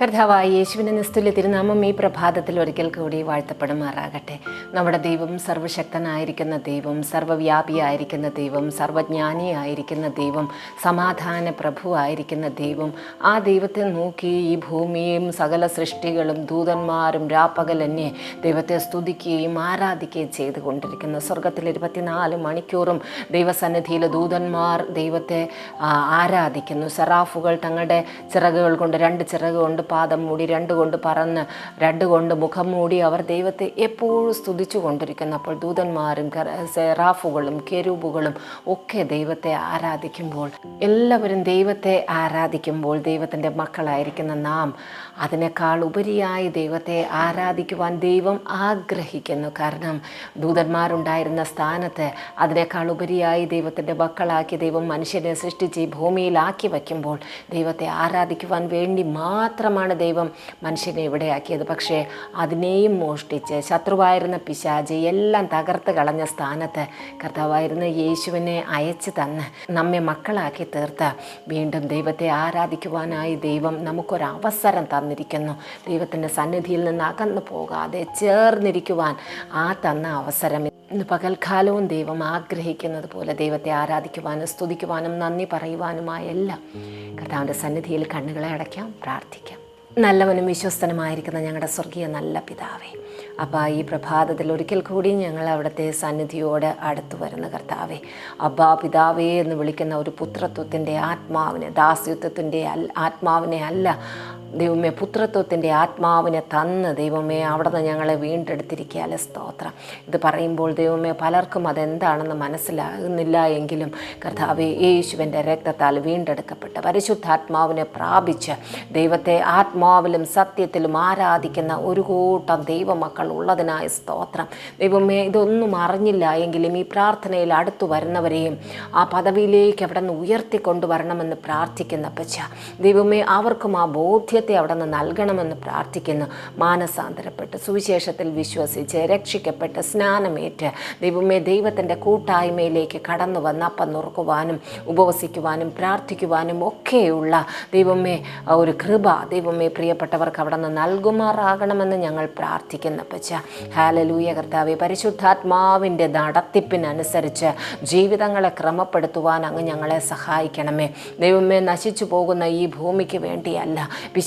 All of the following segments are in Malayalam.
കർത്താവായ യേശുവിന്റെ നിസ്തുല്യ തിരുനാമം ഈ പ്രഭാതത്തിൽ ഒരിക്കൽ കൂടി വാഴ്ത്തപ്പെടുമാറാകട്ടെ. നമ്മുടെ ദൈവം സർവശക്തനായിരിക്കുന്ന ദൈവം സർവവ്യാപിയായിരിക്കുന്ന ദൈവം സർവജ്ഞാനിയായിരിക്കുന്ന ദൈവം സമാധാന പ്രഭുവായിരിക്കുന്ന ദൈവം ആ ദൈവത്തെ നോക്കി ഈ ഭൂമിയും സകല സൃഷ്ടികളും ദൂതന്മാരും രാപ്പകലന്യെ ദൈവത്തെ സ്തുതിക്കുകയും ആരാധിക്കുകയും ചെയ്തുകൊണ്ടിരിക്കുന്ന. സ്വർഗത്തിൽ ഇരുപത്തിനാല് മണിക്കൂറും ദൈവസന്നിധിയിലെ ദൂതന്മാർ ദൈവത്തെ ആരാധിക്കുന്നു. സെറാഫുകൾ തങ്ങളുടെ ചിറകുകൾ കൊണ്ട് രണ്ട് ചിറക് കൊണ്ട് പാദം മൂടി രണ്ട് കൊണ്ട് പറന്ന് രണ്ട് കൊണ്ട് മുഖം മൂടി അവർ ദൈവത്തെ എപ്പോഴും സ്തുതിച്ചു കൊണ്ടിരിക്കുന്നു. അപ്പോൾ ദൂതന്മാരും സെറാഫുകളും കെരൂബുകളും ഒക്കെ ദൈവത്തെ ആരാധിക്കുമ്പോൾ എല്ലാവരും ദൈവത്തെ ആരാധിക്കുമ്പോൾ ദൈവത്തിന്റെ മക്കളായിരിക്കുന്ന നാം അതിനേക്കാൾ ഉപരിയായി ദൈവത്തെ ആരാധിക്കുവാൻ ദൈവം ആഗ്രഹിക്കുന്നു. കാരണം ദൂതന്മാരുണ്ടായിരുന്ന സ്ഥാനത്ത് അതിനേക്കാൾ ഉപരിയായി ദൈവത്തിന്റെ മക്കളാക്കി ദൈവം മനുഷ്യനെ സൃഷ്ടിച്ച് ഭൂമിയിലാക്കി വയ്ക്കുമ്പോൾ ദൈവത്തെ ആരാധിക്കുവാൻ വേണ്ടി മാത്രമാണ് ദൈവം. മനുഷ്യനെ ഇവിടെയാക്കിയത്. പക്ഷേ അതിനെയും മോഷ്ടിച്ച് ശത്രുവായിരുന്ന പിശാജ് എല്ലാം തകർത്ത് കളഞ്ഞ സ്ഥാനത്ത് കർത്താവായിരുന്ന യേശുവിനെ അയച്ചു തന്ന് നമ്മെ മക്കളാക്കി തീർത്ത്. വീണ്ടും ദൈവത്തെ ആരാധിക്കുവാനായി ദൈവം നമുക്കൊരവസരം തന്നിരിക്കുന്നു. ദൈവത്തിന്റെ സന്നിധിയിൽ നിന്ന് അകന്നു പോകാതെ ചേർന്നിരിക്കുവാൻ ആ തന്ന അവസരം ഇന്ന് പകൽക്കാലവും ദൈവം ആഗ്രഹിക്കുന്നത് പോലെ ദൈവത്തെ ആരാധിക്കുവാനും സ്തുതിക്കുവാനും നന്ദി പറയുവാനുമായ കർത്താവിന്റെ സന്നിധിയിൽ കണ്ണുകളെ അടയ്ക്കാം പ്രാർത്ഥിക്കാം. നല്ലവനും വിശ്വസ്തനുമായിരിക്കുന്ന ഞങ്ങളുടെ സ്വർഗീയ നല്ല പിതാവേ. അപ്പോൾ ഈ പ്രഭാതത്തിൽ ഒരിക്കൽ കൂടി ഞങ്ങൾ അവിടുത്തെ സന്നിധിയോട് അടുത്തു വരുന്ന കർത്താവേ. അബ്ബാ പിതാവേ എന്ന് വിളിക്കുന്ന ഒരു പുത്രത്വത്തിന്റെ ആത്മാവിനെ ദാസ്യത്വത്തിന്റെ ആത്മാവിനെ അല്ല ദൈവമേ പുത്രത്വത്തിന്റെ ആത്മാവിനെ തന്ന് ദൈവമേ അവിടെ നിന്ന് ഞങ്ങളെ വീണ്ടെടുത്തിരിക്കുകയല്ലേ സ്തോത്രം. ഇത് പറയുമ്പോൾ ദൈവമേ പലർക്കും അതെന്താണെന്ന് മനസ്സിലാകുന്നില്ല എങ്കിലും കർത്താവ് യേശുവിന്റെ രക്തത്താൽ വീണ്ടെടുക്കപ്പെട്ട പരിശുദ്ധാത്മാവിനെ പ്രാപിച്ച് ദൈവത്തെ ആത്മാവിലും സത്യത്തിലും ആരാധിക്കുന്ന ഒരു കൂട്ടം ദൈവമക്കൾ ഉള്ളതിനായ സ്തോത്രം. ദൈവമേ ഇതൊന്നും അറിഞ്ഞില്ല എങ്കിലും ഈ പ്രാർത്ഥനയിൽ അടുത്തു വരുന്നവരെയും ആ പദവിയിലേക്ക് അവിടെ നിന്ന് ഉയർത്തിക്കൊണ്ടുവരണമെന്ന് പ്രാർത്ഥിക്കുന്ന പച്ച ദൈവമേ അവർക്കും ആ ബോധ്യത്തെ അവിടെ നിന്ന് നൽകണമെന്ന് പ്രാർത്ഥിക്കുന്നു. മാനസാന്തരപ്പെട്ട് സുവിശേഷത്തിൽ വിശ്വസിച്ച് രക്ഷിക്കപ്പെട്ട് സ്നാനമേറ്റ് ദൈവമേ ദൈവത്തിന്റെ കൂട്ടായ്മയിലേക്ക് കടന്നു വന്ന് അപ്പം നുറുക്കുവാനും ഉപവസിക്കുവാനും പ്രാർത്ഥിക്കുവാനും ഒക്കെയുള്ള ദൈവമേ ഒരു കൃപ ദൈവമേ പ്രിയപ്പെട്ടവർക്ക് അവിടെ നിന്ന് നൽകുമാറാകണമെന്ന് ഞങ്ങൾ പ്രാർത്ഥിക്കുന്ന പച്ച ഹാലലൂയ കർത്താവെ പരിശുദ്ധാത്മാവിന്റെ നടത്തിപ്പിനനുസരിച്ച് ജീവിതങ്ങളെ ക്രമപ്പെടുത്തുവാൻ അങ്ങ് ഞങ്ങളെ സഹായിക്കണമേ. ദൈവമേ നശിച്ചു പോകുന്ന ഈ ഭൂമിക്ക് വേണ്ടിയല്ല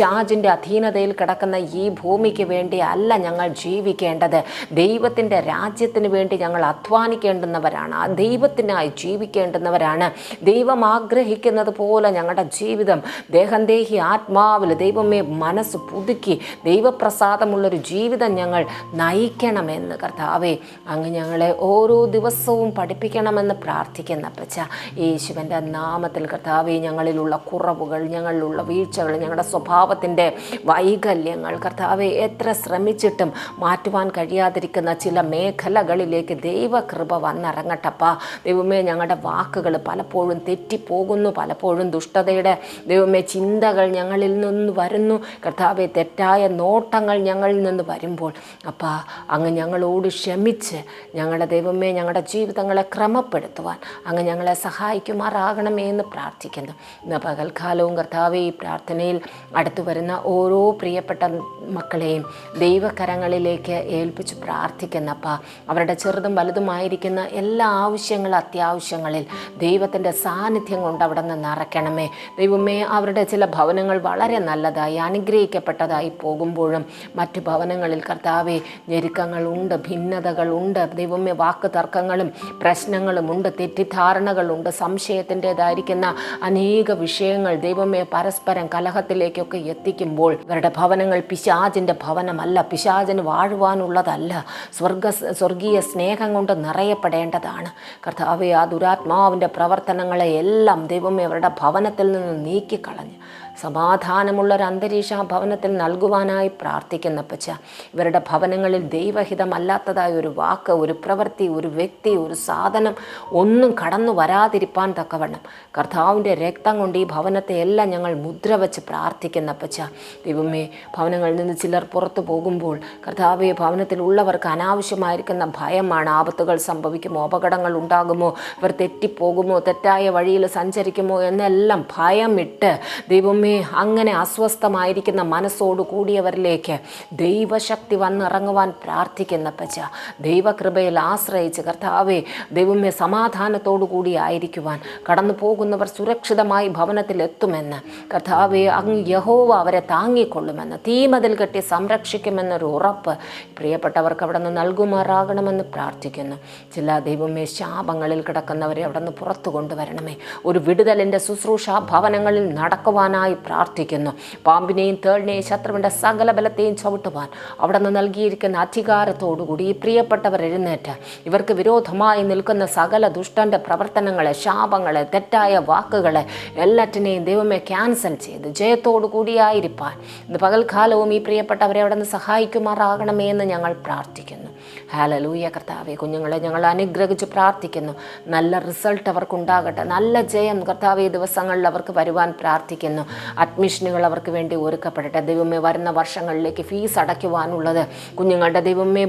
പിശാചിന്റെ അധീനതയിൽ കിടക്കുന്ന ഈ ഭൂമിക്ക് വേണ്ടി അല്ല ഞങ്ങൾ ജീവിക്കേണ്ടത്. ദൈവത്തിന്റെ രാജ്യത്തിന് വേണ്ടി ഞങ്ങൾ അധ്വാനിക്കേണ്ടുന്നവരാണ്. ആ ദൈവത്തിനായി ജീവിക്കേണ്ടുന്നവരാണ്. ദൈവം ആഗ്രഹിക്കുന്നത് പോലെ ഞങ്ങളുടെ ജീവിതം ദേഹം ദേഹി ആത്മാവിൽ ദൈവമേ മനസ്സ് പുതുക്കി ദൈവപ്രസാദമുള്ളൊരു ജീവിതം ഞങ്ങൾ നയിക്കണമെന്ന് കർത്താവേ അങ്ങ് ഞങ്ങളെ ഓരോ ദിവസവും പഠിപ്പിക്കണമെന്ന് പ്രാർത്ഥിക്കുന്ന പച്ച യേശുവിന്റെ നാമത്തിൽ കർത്താവേ ഞങ്ങളിലുള്ള കുറവുകൾ ഞങ്ങളിലുള്ള വീഴ്ചകൾ ഞങ്ങളുടെ സ്വഭാവത്തിന്റെ വൈകല്യങ്ങൾ. കർത്താവെ എത്ര ശ്രമിച്ചിട്ടും മാറ്റുവാൻ കഴിയാതിരിക്കുന്ന ചില മേഖലകളിലേക്ക് ദൈവകൃപ വന്നിറങ്ങട്ടപ്പ. ദൈവമേ ഞങ്ങളുടെ വാക്കുകൾ പലപ്പോഴും തെറ്റിപ്പോകുന്നു പലപ്പോഴും ദുഷ്ടതയുടെ ദൈവമേ ചിന്തകൾ ഞങ്ങളിൽ നിന്ന് വരുന്നു. കർത്താവെ തെറ്റായ നോട്ടങ്ങൾ ഞങ്ങളിൽ നിന്ന് വരുമ്പോൾ അപ്പ അങ്ങ് ഞങ്ങളോട് ക്ഷമിച്ച് ഞങ്ങളുടെ ദൈവമേ ഞങ്ങളുടെ ജീവിതങ്ങളെ ക്രമപ്പെടുത്തുവാൻ അങ്ങ് ഞങ്ങളെ സഹായിക്കുമാറാകണമേ എന്ന് പ്രാർത്ഥിക്കുന്നു. ഇന്ന് പകൽക്കാലവും കർത്താവെ ഈ പ്രാർത്ഥനയിൽ അടുത്തു വരുന്ന ഓരോ പ്രിയപ്പെട്ട മക്കളെയും ദൈവകരങ്ങളിലേക്ക് ഏൽപ്പിച്ച് പ്രാർത്ഥിക്കുന്നപ്പ അവരുടെ ചെറുതും വലുതുമായിരിക്കുന്ന എല്ലാ ആവശ്യങ്ങളും അത്യാവശ്യങ്ങളിൽ ദൈവത്തിന്റെ സാന്നിധ്യം കൊണ്ട് അവിടെ നിന്ന് നിറയ്ക്കണമേ ദൈവമേ അവരുടെ ചില ഭവനങ്ങൾ വളരെ നല്ലതായി അനുഗ്രഹിക്കപ്പെട്ടതായി പോകുമ്പോഴും മറ്റു ഭവനങ്ങളിൽ കർത്താവെ ഞെരുക്കങ്ങളുണ്ട് ഭിന്നതകളുണ്ട് ദൈവമേ വാക്ക് തർക്കങ്ങളും പ്രശ്നങ്ങളുമുണ്ട് തെറ്റിദ്ധാരണകളുണ്ട് സംശയത്തിന്റെതായിരിക്കുന്ന അനേക വിഷയങ്ങൾ ദൈവമേ പരസ്പരം കലഹത്തിലേക്കൊക്കെ എത്തിക്കുമ്പോൾ ഇവരുടെ ഭവനങ്ങൾ പിശാചിന്റെ ഭവനമല്ല. പിശാചിന് വാഴുവാനുള്ളതല്ല. സ്വർഗ സ്വർഗീയ സ്നേഹം കൊണ്ട് നിറയപ്പെടേണ്ടതാണ്. കർത്താവെ ആ ദുരാത്മാവിന്റെ പ്രവർത്തനങ്ങളെ എല്ലാം ദൈവമേ അവരുടെ ഭവനത്തിൽ നിന്ന് നീക്കിക്കളഞ്ഞ്. സമാധാനമുള്ളൊരു അന്തരീക്ഷം ആ ഭവനത്തിൽ നൽകുവാനായി പ്രാർത്ഥിക്കുന്ന പച്ച ഇവരുടെ ഭവനങ്ങളിൽ ദൈവഹിതമല്ലാത്തതായ ഒരു വാക്ക് ഒരു പ്രവൃത്തി ഒരു വ്യക്തി ഒരു സാധനം ഒന്നും കടന്നു വരാതിരിപ്പാൻ തക്കവണ്ണം. കർത്താവിന്റെ രക്തം കൊണ്ട് ഈ ഭവനത്തെ എല്ലാം ഞങ്ങൾ മുദ്ര വെച്ച് പ്രാർത്ഥിക്കുന്ന പച്ച ദൈവമേ ഭവനങ്ങളിൽ നിന്ന് ചിലർ പുറത്തു പോകുമ്പോൾ കർത്താവെ ഭവനത്തിലുള്ളവർക്ക് അനാവശ്യമായിരിക്കുന്ന ഭയമാണ്. ആപത്തുകൾ സംഭവിക്കുമോ? അപകടങ്ങൾ ഉണ്ടാകുമോ? ഇവർ തെറ്റിപ്പോകുമോ? തെറ്റായ വഴിയിൽ സഞ്ചരിക്കുമോ? എന്നെല്ലാം ഭയമിട്ട് ദൈവമേ ദൈവമേ അങ്ങനെ അസ്വസ്ഥമായിരിക്കുന്ന മനസ്സോട് കൂടിയവരിലേക്ക് ദൈവശക്തി വന്നിറങ്ങുവാൻ പ്രാർത്ഥിക്കുന്ന പച്ച ദൈവകൃപയിൽ ആശ്രയിച്ച് കർത്താവെ ദൈവമേ സമാധാനത്തോടു കൂടി ആയിരിക്കുവാൻ കടന്നു പോകുന്നവർ സുരക്ഷിതമായി ഭവനത്തിൽ എത്തുമെന്ന് കർത്താവെ അങ്ങ് യഹോവ അവരെ താങ്ങിക്കൊള്ളുമെന്ന് തീമതിൽ കെട്ടി സംരക്ഷിക്കുമെന്നൊരു ഉറപ്പ് പ്രിയപ്പെട്ടവർക്ക് അവിടെ നിന്ന് നൽകുമാറാകണമെന്ന് പ്രാർത്ഥിക്കുന്നു. ചില ദൈവമേ ശാപങ്ങളിൽ കിടക്കുന്നവരെ അവിടെ നിന്ന് പുറത്തു കൊണ്ടുവരണമേ. ഒരു വിടുതലിന്റെ ശുശ്രൂഷ ഭവനങ്ങളിൽ നടക്കുവാനായി പ്രാർത്ഥിക്കുന്നു. പാമ്പിനെയും തേളിനെയും ശത്രുവിന്റെ സകല ബലത്തെയും ചവിട്ടുവാൻ അവിടെ നിന്ന് നൽകിയിരിക്കുന്ന അധികാരത്തോടുകൂടി ഈ പ്രിയപ്പെട്ടവർ എഴുന്നേറ്റ്. ഇവർക്ക് വിരോധമായി നിൽക്കുന്ന സകല ദുഷ്ടന്റെ പ്രവർത്തനങ്ങളെ ശാപങ്ങളെ തെറ്റായ വാക്കുകളെ എല്ലാറ്റിനെയും ദൈവമേ ക്യാൻസൽ ചെയ്ത് ജയത്തോടു കൂടിയായിരിക്കാൻ ഇന്ന് പകൽക്കാലവും ഈ പ്രിയപ്പെട്ടവരെ അവിടെ നിന്ന് സഹായിക്കുമാറാകണമേ എന്ന് ഞങ്ങൾ പ്രാർത്ഥിക്കുന്നു. ഹാലലൂയ കർത്താവെ കുഞ്ഞുങ്ങളെ ഞങ്ങൾ അനുഗ്രഹിച്ച് പ്രാർത്ഥിക്കുന്നു. നല്ല റിസൾട്ട് അവർക്കുണ്ടാകട്ടെ. നല്ല ജയം കർത്താവെ ഈ ദിവസങ്ങളിൽ അവർക്ക് വരുവാൻ പ്രാർത്ഥിക്കുന്നു. അഡ്മിഷനുകൾ അവർക്ക് വേണ്ടി ഒരുക്കപ്പെടട്ടെ. ദൈവമേ വരുന്ന വർഷങ്ങളിലേക്ക് ഫീസ് അടയ്ക്കുവാനുള്ളത്. കുഞ്ഞുങ്ങളുടെ ദൈവമേ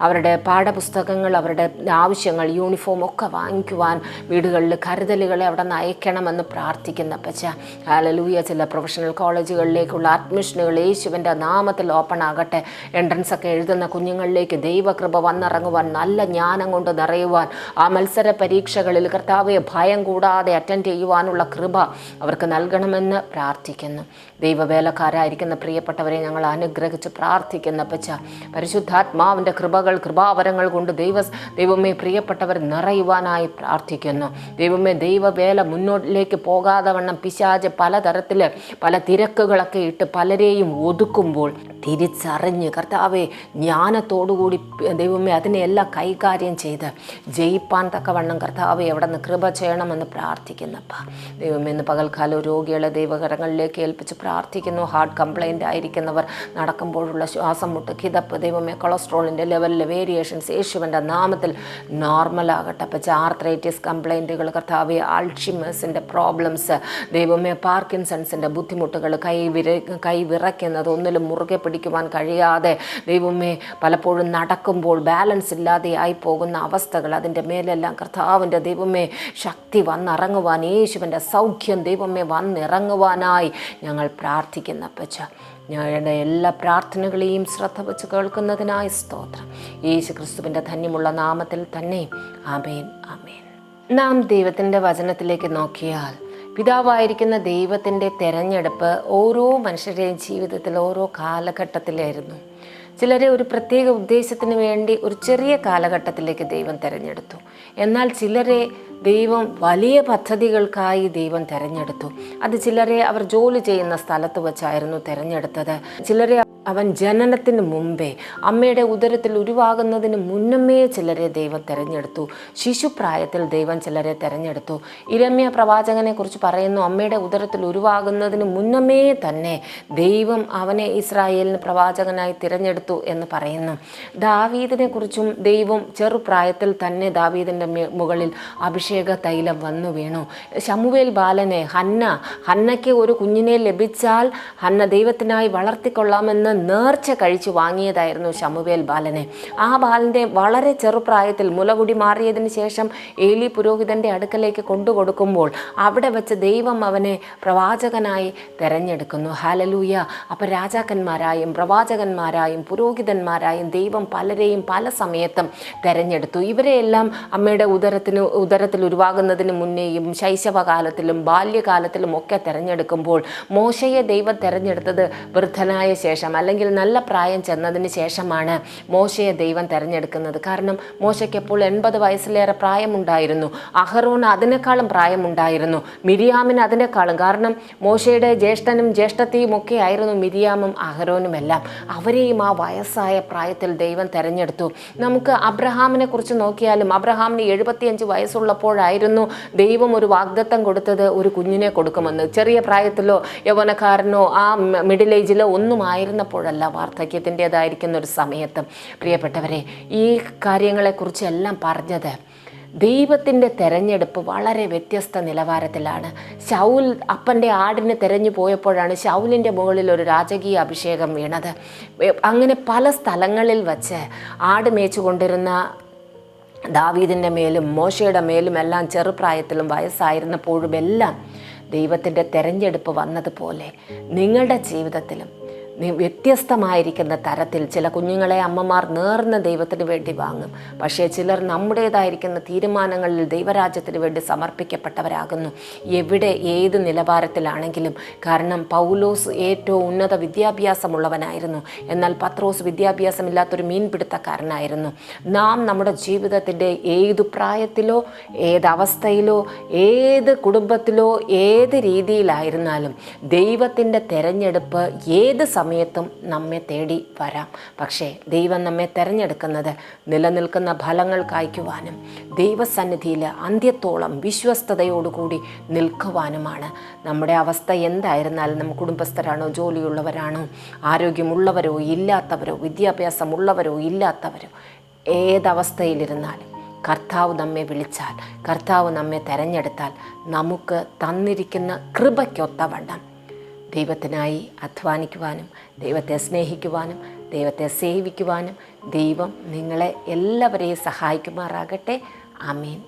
അവരുടെ പാഠപുസ്തകങ്ങൾ അവരുടെ ആവശ്യങ്ങൾ യൂണിഫോം ഒക്കെ വാങ്ങിക്കുവാൻ വീടുകളിൽ കരുതലുകളെ അവിടെ നിന്ന് അയക്കണമെന്ന് പ്രാർത്ഥിക്കുന്ന പച്ച ഹാലലൂയ ചില പ്രൊഫഷണൽ കോളേജുകളിലേക്കുള്ള അഡ്മിഷനുകൾ യേശുവിന്റെ നാമത്തിൽ ഓപ്പൺ ആകട്ടെ. എൻട്രൻസ് ഒക്കെ എഴുതുന്ന കുഞ്ഞുങ്ങളിലേക്ക് ദൈവകൃപ വന്നിറങ്ങുവാൻ നല്ല ജ്ഞാനം കൊണ്ട് നിറയുവാൻ ആ മത്സര പരീക്ഷകളിൽ കർത്താവെ ഭയം കൂടാതെ അറ്റൻഡ് ചെയ്യുവാനുള്ള കൃപ അവർക്ക് നൽകണമെന്ന് പ്രാർത്ഥിക്കുന്നു. ദൈവവേലക്കാരായിരിക്കുന്ന പ്രിയപ്പെട്ടവരെ ഞങ്ങൾ അനുഗ്രഹിച്ച് പ്രാർത്ഥിക്കുന്ന പച്ച പരിശുദ്ധാത്മാവിന്റെ കൃപകൾ കൃപാവരങ്ങൾ കൊണ്ട് ദൈവ ദൈവമേ പ്രിയപ്പെട്ടവർ നിറയുവാനായി പ്രാർത്ഥിക്കുന്നു. ദൈവമേ ദൈവവേല മുന്നോട്ടിലേക്ക് പോകാതെ വണ്ണം പിശാജ് പലതരത്തിൽ പല തിരക്കുകളൊക്കെ ഇട്ട് പലരെയും ഒതുക്കുമ്പോൾ തിരിച്ചറിഞ്ഞ് കർത്താവെ ജ്ഞാനത്തോടുകൂടി ദൈവമേ അതിനെ എല്ലാ കൈകാര്യം ചെയ്ത് ജയിപ്പാൻ തക്കവണ്ണം കർത്താവ് എവിടെ നിന്ന് കൃപ ചെയ്യണമെന്ന് പ്രാർത്ഥിക്കുന്നപ്പ. ദൈവമേ ഇന്ന് പകൽക്കാലം രോഗികളെ ദൈവകരങ്ങളിലേക്ക് ഏൽപ്പിച്ച് പ്രാർത്ഥിക്കുന്നു. ഹാർട്ട് കംപ്ലൈന്റ് ആയിരിക്കുന്നവർ നടക്കുമ്പോഴുള്ള ശ്വാസം മുട്ട് കിതപ്പ് ദൈവമേ കൊളസ്ട്രോളിന്റെ ലെവലിലെ വേരിയേഷൻസ് യേശുവിന്റെ നാമത്തിൽ നോർമലാകട്ടെ അപ്പം ആർത്രൈറ്റിസ് കംപ്ലൈന്റുകൾ കർത്താവ് ആൾഷിമേഴ്സിന്റെ പ്രോബ്ലംസ് ദൈവമേ പാർക്കിൻസൺസിന്റെ ബുദ്ധിമുട്ടുകൾ കൈ വിര കൈ വിറയ്ക്കുന്നത് ഒന്നിലും മുറുകെ പിടിക്കുവാൻ കഴിയാതെ ദൈവമേ പലപ്പോഴും നടക്കുമ്പോൾ ബാലൻസ് ഇല്ലാതെയായി പോകുന്ന അവസ്ഥകൾ അതിന്റെ മേലെല്ലാം കർത്താവിന്റെ ദൈവമേ ശക്തി വന്നിറങ്ങുവാൻ യേശുവിന്റെ സൗഖ്യം ദൈവമേ വന്നിറങ്ങുവാനായി ഞങ്ങൾ പ്രാർത്ഥിക്കുന്ന പച്ച ഞങ്ങളുടെ എല്ലാ പ്രാർത്ഥനകളെയും ശ്രദ്ധ വെച്ച് കേൾക്കുന്നതിനായി സ്തോത്രം. യേശു ക്രിസ്തുവിന്റെ ധന്യമുള്ള നാമത്തിൽ തന്നെ ആമേൻ ആമേൻ. നാം ദൈവത്തിന്റെ വചനത്തിലേക്ക് നോക്കിയാൽ പിതാവായിരിക്കുന്ന ദൈവത്തിന്റെ തെരഞ്ഞെടുപ്പ് ഓരോ മനുഷ്യരുടെയും ജീവിതത്തിൽ ഓരോ കാലഘട്ടത്തിലായിരുന്നു. ചിലരെ ഒരു പ്രത്യേക ഉദ്ദേശത്തിന് വേണ്ടി ഒരു ചെറിയ കാലഘട്ടത്തിലേക്ക് ദൈവം തിരഞ്ഞെടുത്തു. എന്നാൽ ചിലരെ ദൈവം വലിയ പദ്ധതികൾക്കായി ദൈവം തിരഞ്ഞെടുത്തു. അത് ചിലരെ അവർ ജോലി ചെയ്യുന്ന സ്ഥലത്ത് വെച്ചായിരുന്നു തിരഞ്ഞെടുത്തത്. ചിലരെ അവൻ ജനനത്തിന് മുമ്പേ അമ്മയുടെ ഉദരത്തിൽ ഉരുവാകുന്നതിന് മുന്നമേ ചിലരെ ദൈവം തിരഞ്ഞെടുത്തു. ശിശുപ്രായത്തിൽ ദൈവം ചിലരെ തിരഞ്ഞെടുത്തു. ഇരമ്യ പ്രവാചകനെ കുറിച്ച് പറയുന്നു അമ്മയുടെ ഉദരത്തിൽ ഉരുവാകുന്നതിന് മുന്നമേ തന്നെ ദൈവം അവനെ ഇസ്രായേലിന് പ്രവാചകനായി തിരഞ്ഞെടുത്തു എന്ന് പറയുന്നു. ദാവീദിനെ കുറിച്ചും ദൈവം ചെറുപ്രായത്തിൽ തന്നെ ദാവീദിന്റെ മുകളിൽ അഭിഷേക തൈലം വന്നു വീണു. ശമുവേൽ ബാലനെ ഹന്ന ഹന്നയ്ക്ക് ഒരു കുഞ്ഞിനെ ലഭിച്ചാൽ ഹന്ന ദൈവത്തിനായി വളർത്തിക്കൊള്ളാമെന്ന് നേർച്ച കഴിച്ചു വാങ്ങിയതായിരുന്നു ശമുവേൽ ബാലനെ. ആ ബാലന്റെ വളരെ ചെറുപ്രായത്തിൽ മുലകുടി മാറിയതിന് ശേഷം ഏലി പുരോഹിതന്റെ അടുക്കലേക്ക് കൊണ്ടുകൊടുക്കുമ്പോൾ അവിടെ വെച്ച് ദൈവം അവനെ പ്രവാചകനായി തെരഞ്ഞെടുക്കുന്നു. ഹാലലൂയ അപ്പോൾ രാജാക്കന്മാരായും പ്രവാചകന്മാരായും പുരോഹിതന്മാരായും ദൈവം പലരെയും പല സമയത്തും തെരഞ്ഞെടുത്തു. ഇവരെയെല്ലാം അമ്മയുടെ ഉദരത്തിന് ഉദരത്തിൽ ഉരുവാകുന്നതിന് മുന്നേയും ശൈശവകാലത്തിലും ബാല്യകാലത്തിലും ഒക്കെ തിരഞ്ഞെടുക്കുമ്പോൾ മോശയെ ദൈവം തിരഞ്ഞെടുത്തത് വൃദ്ധനായ ശേഷം അല്ലെങ്കിൽ നല്ല പ്രായം ചെന്നതിന് ശേഷമാണ് മോശയെ ദൈവം തിരഞ്ഞെടുക്കുന്നത്. കാരണം മോശയ്ക്ക് എപ്പോൾ എൺപത് വയസ്സിലേറെ പ്രായമുണ്ടായിരുന്നു. അഹറോന് അതിനേക്കാളും പ്രായമുണ്ടായിരുന്നു. മിരിയാമിന് അതിനേക്കാളും. കാരണം മോശയുടെ ജ്യേഷ്ഠനും ജ്യേഷ്ഠത്തെയും ഒക്കെ ആയിരുന്നു മിരിയാമും അഹരോനുമെല്ലാം അവരെയും ആ വയസ്സായ പ്രായത്തിൽ ദൈവം തിരഞ്ഞെടുത്തു. നമുക്ക് അബ്രഹാമിനെ കുറിച്ച് നോക്കിയാലും അബ്രഹാമിന് എഴുപത്തിയഞ്ച് വയസ്സുള്ളപ്പോഴായിരുന്നു ദൈവം ഒരു വാഗ്ദത്തം കൊടുത്തത് ഒരു കുഞ്ഞിനെ കൊടുക്കുമെന്ന്. ചെറിയ പ്രായത്തിലോ യൗവനക്കാരനോ ആ മിഡിൽ ഏജിലോ ഒന്നും ആയിരുന്നപ്പോഴല്ല വാർദ്ധക്യത്തിന്റെതായിരിക്കുന്ന ഒരു സമയത്ത്. പ്രിയപ്പെട്ടവരെ ഈ കാര്യങ്ങളെക്കുറിച്ചെല്ലാം പറഞ്ഞത് ദൈവത്തിന്റെ തെരഞ്ഞെടുപ്പ് വളരെ വ്യത്യസ്ത നിലവാരത്തിലാണ്. ശൗൽ അപ്പന്റെ ആടിനെ തെരഞ്ഞു പോയപ്പോഴാണ് ശൗലിന്റെ മുകളിൽ ഒരു രാജകീയ അഭിഷേകം വീണത്. അങ്ങനെ പല സ്ഥലങ്ങളിൽ വച്ച് ആട് മേച്ചു കൊണ്ടിരുന്ന ദാവീദിന്റെ മേലും മോശയുടെ മേലും എല്ലാം ചെറുപ്രായത്തിലും വയസ്സായിരുന്നപ്പോഴും എല്ലാം ദൈവത്തിന്റെ തെരഞ്ഞെടുപ്പ് വന്നതുപോലെ നിങ്ങളുടെ ജീവിതത്തിലും വ്യത്യസ്തമായിരിക്കുന്ന തരത്തിൽ ചില കുഞ്ഞുങ്ങളെ അമ്മമാർ നേർന്ന ദൈവത്തിന് വേണ്ടി വാങ്ങും. പക്ഷേ ചിലർ നമ്മുടേതായിരിക്കുന്ന തീരുമാനങ്ങളിൽ ദൈവരാജ്യത്തിന് വേണ്ടി സമർപ്പിക്കപ്പെട്ടവരാകുന്നു. എവിടെ ഏത് നിലവാരത്തിലാണെങ്കിലും. കാരണം പൗലോസ് ഏറ്റവും ഉന്നത വിദ്യാഭ്യാസമുള്ളവനായിരുന്നു. എന്നാൽ പത്രോസ് വിദ്യാഭ്യാസമില്ലാത്തൊരു മീൻപിടുത്തക്കാരനായിരുന്നു. നാം നമ്മുടെ ജീവിതത്തിന്റെ ഏതു പ്രായത്തിലോ ഏതവസ്ഥയിലോ ഏത് കുടുംബത്തിലോ ഏത് രീതിയിലായിരുന്നാലും ദൈവത്തിന്റെ തെരഞ്ഞെടുപ്പ് ഏത് സമയത്തും നമ്മെ തേടി വരാം. പക്ഷേ ദൈവം നമ്മെ തിരഞ്ഞെടുക്കുന്നത് നിലനിൽക്കുന്ന ഫലങ്ങൾ കായ്ക്കുവാനും ദൈവസന്നിധിയിൽ അന്ത്യത്തോളം വിശ്വസ്തയോടുകൂടി നിൽക്കുവാനുമാണ്. നമ്മുടെ അവസ്ഥ എന്തായിരുന്നാലും നമ്മൾ കുടുംബസ്ഥരാണോ ജോലിയുള്ളവരാണോ ആരോഗ്യമുള്ളവരോ ഇല്ലാത്തവരോ വിദ്യാഭ്യാസമുള്ളവരോ ഇല്ലാത്തവരോ ഏതവസ്ഥയിലിരുന്നാലും കർത്താവ് നമ്മെ വിളിച്ചാൽ കർത്താവ് നമ്മെ തെരഞ്ഞെടുത്താൽ നമുക്ക് തന്നിരിക്കുന്ന കൃപയ്ക്കൊത്തവണ്ണം ദൈവത്തിനായി അധ്വാനിക്കുവാനും ദൈവത്തെ സ്നേഹിക്കുവാനും ദൈവത്തെ സേവിക്കുവാനും ദൈവം നിങ്ങളെ എല്ലാവരെയും സഹായിക്കുമാറാകട്ടെ. അമീൻ